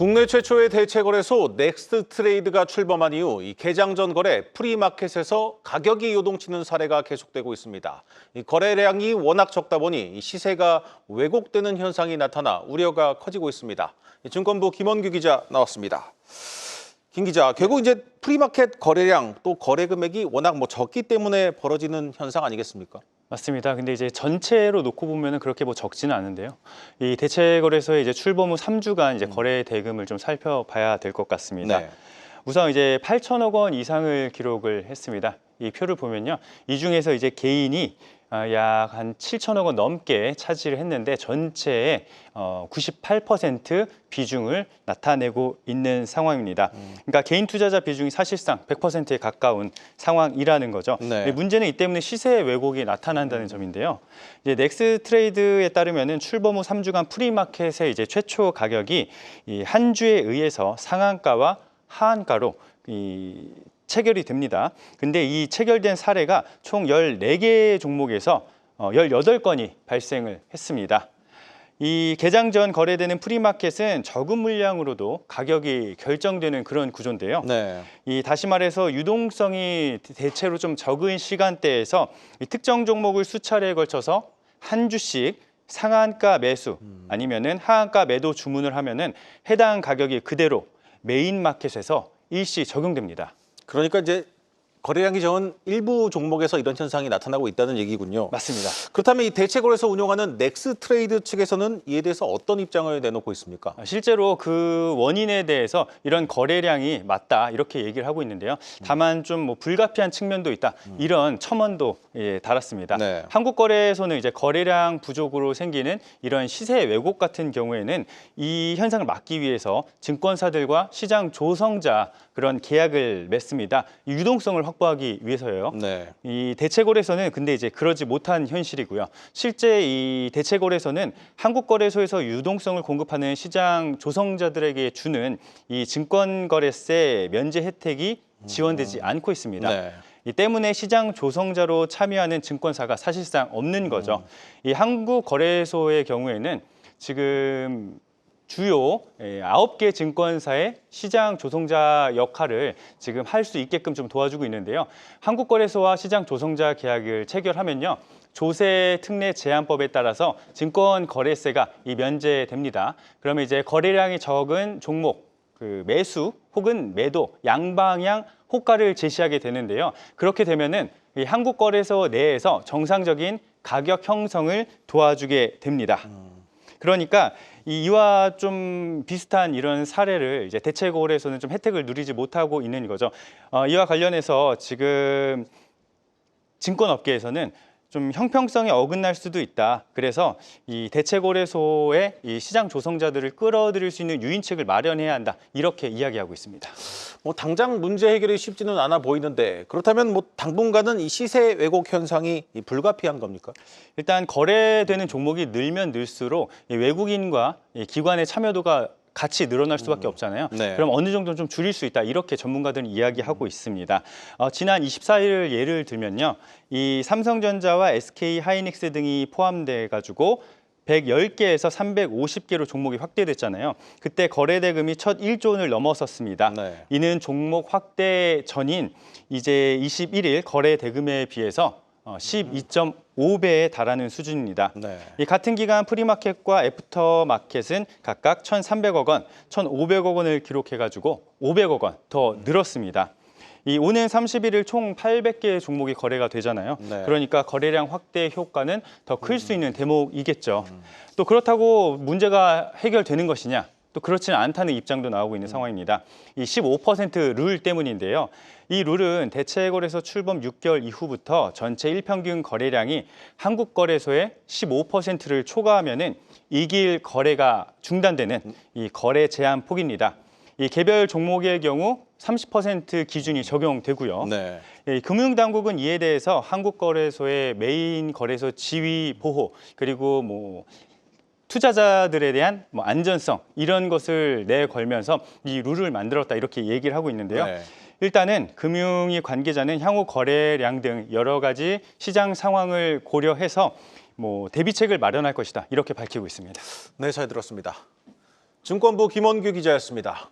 국내 최초의 대체 거래소 넥스트 트레이드가 출범한 이후 이 개장 전 거래 프리마켓에서 가격이 요동치는 사례가 계속되고 있습니다. 이 거래량이 워낙 적다 보니 이 시세가 왜곡되는 현상이 나타나 우려가 커지고 있습니다. 이 증권부 김원규 기자 나왔습니다. 김 기자, 결국 이제 프리마켓 거래량 또 거래 금액이 워낙 뭐 적기 때문에 벌어지는 현상 아니겠습니까? 맞습니다. 근데 이제 전체로 놓고 보면은 그렇게 뭐 적지는 않은데요. 이 대체 거래소의 이제 출범 후 3주간 이제 거래 대금을 좀 살펴봐야 될 것 같습니다. 네. 우선 이제 8천억 원 이상을 기록을 했습니다. 이 표를 보면요. 이 중에서 이제 개인이 아, 약 한 7천억 원 넘게 차지를 했는데 전체의 어, 98% 비중을 나타내고 있는 상황입니다. 그러니까 개인 투자자 비중이 사실상 100%에 가까운 상황이라는 거죠. 네. 네, 문제는 이 때문에 시세 왜곡이 나타난다는 점인데요. 이제 넥스 트레이드에 따르면은 출범 후 3주간 프리마켓의 이제 최초 가격이 이 한 주에 의해서 상한가와 하한가로 이 체결이 됩니다. 근데 이 체결된 사례가 총 14개 종목에서 어, 18건이 발생을 했습니다. 이 개장 전 거래되는 프리마켓은 적은 물량으로도 가격이 결정되는 그런 구조인데요. 네. 이 다시 말해서 유동성이 대체로 좀 적은 시간대에서 이 특정 종목을 수차례에 걸쳐서 한 주씩 상한가 매수 아니면은 하한가 매도 주문을 하면은 해당 가격이 그대로 메인 마켓에서 일시 적용됩니다. 그러니까 이제 거래량이 적은 일부 종목에서 이런 현상이 나타나고 있다는 얘기군요. 맞습니다. 그렇다면 이 대체거래소 운영하는 넥스 트레이드 측에서는 이에 대해서 어떤 입장을 내놓고 있습니까? 아, 실제로 그 원인에 대해서 이런 거래량이 맞다 이렇게 얘기를 하고 있는데요. 다만 좀 뭐 불가피한 측면도 있다 이런 첨언도 예, 달았습니다. 네. 한국 거래소는 이제 거래량 부족으로 생기는 이런 시세 왜곡 같은 경우에는 이 현상을 막기 위해서 증권사들과 시장 조성자 그런 계약을 맺습니다. 이 유동성을 확보하기 위해서요. 네. 이 대체 거래소는 근데 이제 그러지 못한 현실이고요. 실제 이 대체 거래소는 한국 거래소에서 유동성을 공급하는 시장 조성자들에게 주는 이 증권 거래세 면제 혜택이 지원되지 않고 있습니다. 네. 이 때문에 시장 조성자로 참여하는 증권사가 사실상 없는 거죠. 이 한국 거래소의 경우에는 지금 주요 예, 아홉 개 증권사의 시장 조성자 역할을 지금 할 수 있게끔 좀 도와주고 있는데요. 한국거래소와 시장 조성자 계약을 체결하면요. 조세 특례 제한법에 따라서 증권 거래세가 이 면제됩니다. 그러면 이제 거래량이 적은 종목 그 매수 혹은 매도 양방향 호가를 제시하게 되는데요. 그렇게 되면은 이 한국거래소 내에서 정상적인 가격 형성을 도와주게 됩니다. 그러니까 이- 이와 좀 비슷한 이런 사례를 이제 대체거래소는 좀 혜택을 누리지 못하고 있는 거죠. 어, 이와 관련해서 지금 증권업계에서는 좀 형평성이 어긋날 수도 있다. 그래서 이 대체거래소의 이 시장 조성자들을 끌어들일 수 있는 유인책을 마련해야 한다. 이렇게 이야기하고 있습니다. 뭐 당장 문제 해결이 쉽지는 않아 보이는데 그렇다면 뭐 당분간은 이 시세 왜곡 현상이 이 불가피한 겁니까? 일단 거래되는 종목이 늘면 늘수록 이 외국인과 이 기관의 참여도가 같이 늘어날 수밖에 없잖아요. 네. 그럼 어느 정도 좀 줄일 수 있다 이렇게 전문가들은 이야기하고 있습니다. 어, 지난 24일 예를 들면요, 이 삼성전자와 SK 하이닉스 등이 포함돼 가지고 110개에서 350개로 종목이 확대됐잖아요. 그때 거래 대금이 첫 1조 원을 넘어섰습니다. 네. 이는 종목 확대 전인 이제 21일 거래 대금에 비해서 어, 12.5배에 달하는 수준입니다. 네. 이 같은 기간 프리마켓과 애프터마켓은 각각 1,300억 원, 1,500억 원을 기록해가지고 500억 원 더 늘었습니다. 이 오는 31일 총 800개의 종목이 거래가 되잖아요. 네. 그러니까 거래량 확대 효과는 더 클 수 있는 대목이겠죠. 또 그렇다고 문제가 해결되는 것이냐? 또 그렇지는 않다는 입장도 나오고 있는 상황입니다. 이 15%룰 때문인데요. 이 룰은 대체거래소 출범 6개월 이후부터 전체 일평균 거래량이 한국 거래소의 15%를 초과하면은 이길 거래가 중단되는 이 거래 제한 폭입니다. 이 개별 종목의 경우 30% 기준이 적용되고요. 네. 예, 금융당국은 이에 대해서 한국거래소의 메인 거래소 지위 보호 그리고 뭐 투자자들에 대한 뭐 안전성 이런 것을 내걸면서 이 룰을 만들었다 이렇게 얘기를 하고 있는데요. 네. 일단은 금융위 관계자는 향후 거래량 등 여러 가지 시장 상황을 고려해서 뭐 대비책을 마련할 것이다 이렇게 밝히고 있습니다. 네, 잘 들었습니다. 증권부 김원규 기자였습니다.